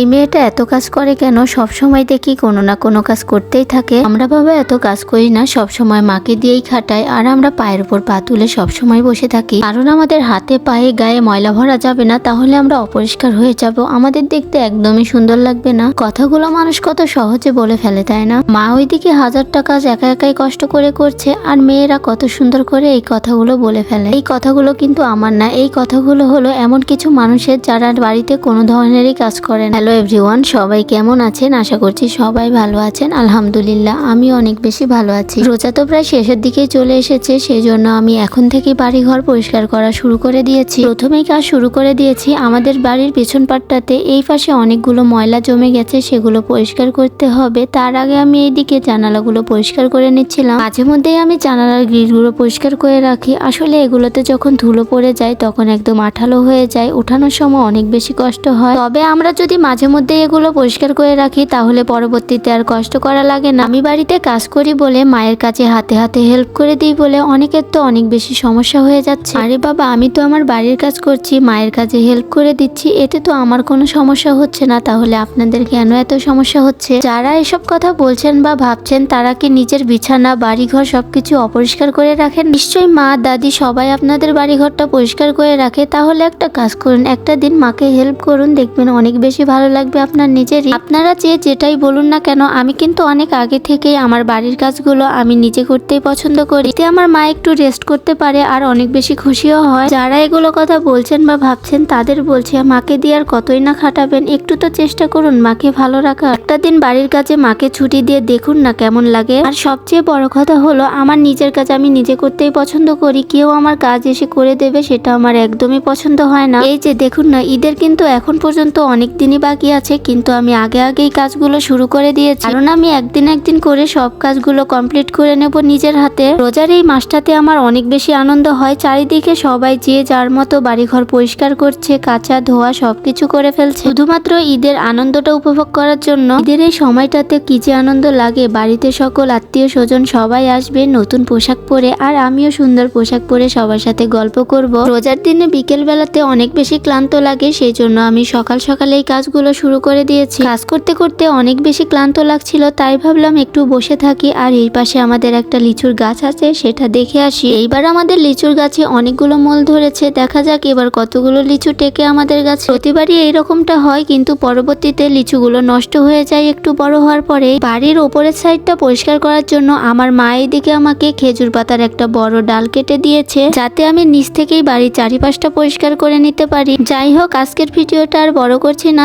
এই মেয়েটা এত কাজ করে কেন? সব সময় দেখি কোনো না কোনো কাজ করতেই থাকে। আমরা বাবা এত কাজ করি না, সব সময় মাকে দিয়েই খাটাই আর আমরা পায়ের উপর পা তুলে সব সময় বসে থাকি। কারণ আমাদের হাতে পায়ে গায়ে ময়লা ভরা যাবে না, তাহলে আমরা অপরিষ্কার হয়ে যাব। আমাদের দেখতে একদমই সুন্দর লাগবে না। কথাগুলো মানুষ কত সহজে বলে ফেলে, তাই না? মা ওইদিকে হাজারটা কাজ একা একাই কষ্ট করে করছে আর মেয়েরা কত সুন্দর করে এই কথাগুলো বলে ফেলে। এই কথাগুলো কিন্তু আমার না, এই কথাগুলো হলো এমন কিছু মানুষের যারা বাড়িতে কোনো ধরনেরই কাজ করেন হ্যালো এভরিওয়ান, সবাই কেমন আছেন? আশা করছি সবাই ভালো আছেন। আলহামদুলিল্লাহ, আমি অনেক বেশি ভালো আছি। রোজা তো প্রায় শেষের দিকে চলে এসেছে সেই জন্য আমি এখন থেকে বাড়ি ঘর পরিষ্কার করা শুরু করে দিয়েছি। প্রথমেই কাজ শুরু করে দিয়েছি, আমাদের বাড়ির পেছন পাটটাতে এই পাশে অনেকগুলো ময়লা জমে গেছে, সেগুলো পরিষ্কার করতে হবে। তার আগে আমি এইদিকে জানালাগুলো পরিষ্কার করে নিচ্ছিলাম। মাঝে মধ্যেই আমি জানালার গ্রিলগুলো পরিষ্কার করে রাখি। আসলে এগুলোতে যখন ধুলো পড়ে যায়, তখন একদম আঠালো হয়ে যায়। ওঠানোর সময় অনেক বেশি কষ্ট হয়। তবে আমরা যদি মাঝে মধ্যে এগুলো পরিষ্কার করে রাখি, তাহলে পরবর্তীতে আর কষ্ট করা লাগে না। আমি বাড়িতে কাজ করি বলে মায়ের কাছে হাতে হাতে হেল্প করে দিই বলে অনেকের তো অনেক বেশি সমস্যা হয়ে যাচ্ছে। আরে বাবা, আমি তো আমার বাড়ির কাজ করছি, মায়ের কাছে হেল্প করে দিচ্ছি, এতে তো আমার কোনো সমস্যা হচ্ছে না। তাহলে আপনাদের কেন এত সমস্যা হচ্ছে? যারা এসব কথা বলছেন বা ভাবছেন, তারা কি নিজের বিছানা, বাড়িঘর সবকিছু অপরিষ্কার করে রাখেন? নিশ্চয়ই মা, দাদি সবাই আপনাদের বাড়িঘরটা পরিষ্কার করে রাখে। তাহলে একটা কাজ করুন, একটা দিন মাকে হেল্প করুন, দেখবেন অনেক বেশি ভালো লাগবে আপনার নিজেরই। আপনারা যে যেটাই বলুন না কেন, আমি কিন্তু অনেক আগে থেকেই আমার বাড়ির কাজগুলো আমি নিজে করতেই পছন্দ করি। এতে আমার মা একটু রেস্ট করতে পারে আর অনেক বেশি খুশিও হয়। যারা এগুলো কথা বলছেন বা ভাবছেন তাদের বলছি, মাকে দিয়ে আর কতই না খাটাবেন? একটু তো চেষ্টা করুন, মাকে ভালো রাখা একটা দিন বাড়ির কাজে মাকে ছুটি দিয়ে দেখুন না কেমন লাগে। আর সবচেয়ে বড় কথা হলো, আমার নিজের কাজ আমি নিজে করতেই পছন্দ করি। কেউ আমার কাজ এসে করে দেবে, সেটা আমার একদমই পছন্দ হয় না। এই যে দেখুন না, ঈদের কিন্তু এখন পর্যন্ত অনেক দিনই বাকি আছে, কিন্তু আমি আগে আগেই কাজগুলো শুরু করে দিয়েছি। কারণ আমি একদিন একদিন করে সব কাজগুলো কমপ্লিট করে নেব নিজের হাতে। রোজার এই মাসটাতে আমার অনেক বেশি আনন্দ হয়। চারিদিকে সবাই যে যার মতো বাড়িঘর পরিষ্কার করছে, কাঁচা ধোয়া সবকিছু করে ফেলছে। শুধুমাত্র ঈদের আনন্দটা উপভোগ করার জন্য ঈদের এই সময়টাতে কি যে আনন্দ লাগে, বাড়িতে সকল আত্মীয় স্বজন সবাই আসবে, নতুন পোশাক পরে, আর আমিও সুন্দর পোশাক পরে সবার সাথে গল্প করব। রোজার দিনে বিকেল বেলাতে অনেক বেশি ক্লান্ত লাগে, সেই জন্য আমি সকাল সকালে এই কাজগুলো শুরু করে দিয়েছি। কাজ করতে করতে অনেক বেশি ক্লান্ত লাগছিল, তাই ভাবলাম একটু বসে থাকি আর এই পাশে আমাদের একটা লিচুর গাছ আছে, সেটা দেখে আসি। এইবার আমাদের লিচুর গাছে অনেকগুলো মোল ধরেছে, দেখা যাক এবার কতগুলো লিচু টেকে আমাদের গাছে। প্রতিবারই এইরকমটা হয়, কিন্তু পরবর্তীতে লিচুগুলো নষ্ট হয়ে যায় একটু বড় হওয়ার পরে। বাড়ির ওপরের সাইডটা পরিষ্কার করার জন্য আমার মা এদিকে আমাকে খেজুর পাতার একটা বড় ডাল কেটে দিয়েছে, যাতে আমি নিচ থেকেই বাড়ির চারিপাশটা পরিষ্কার করে নিতে পারি। যাই হোক, আজকের ভিডিওটা আর বড় করছি না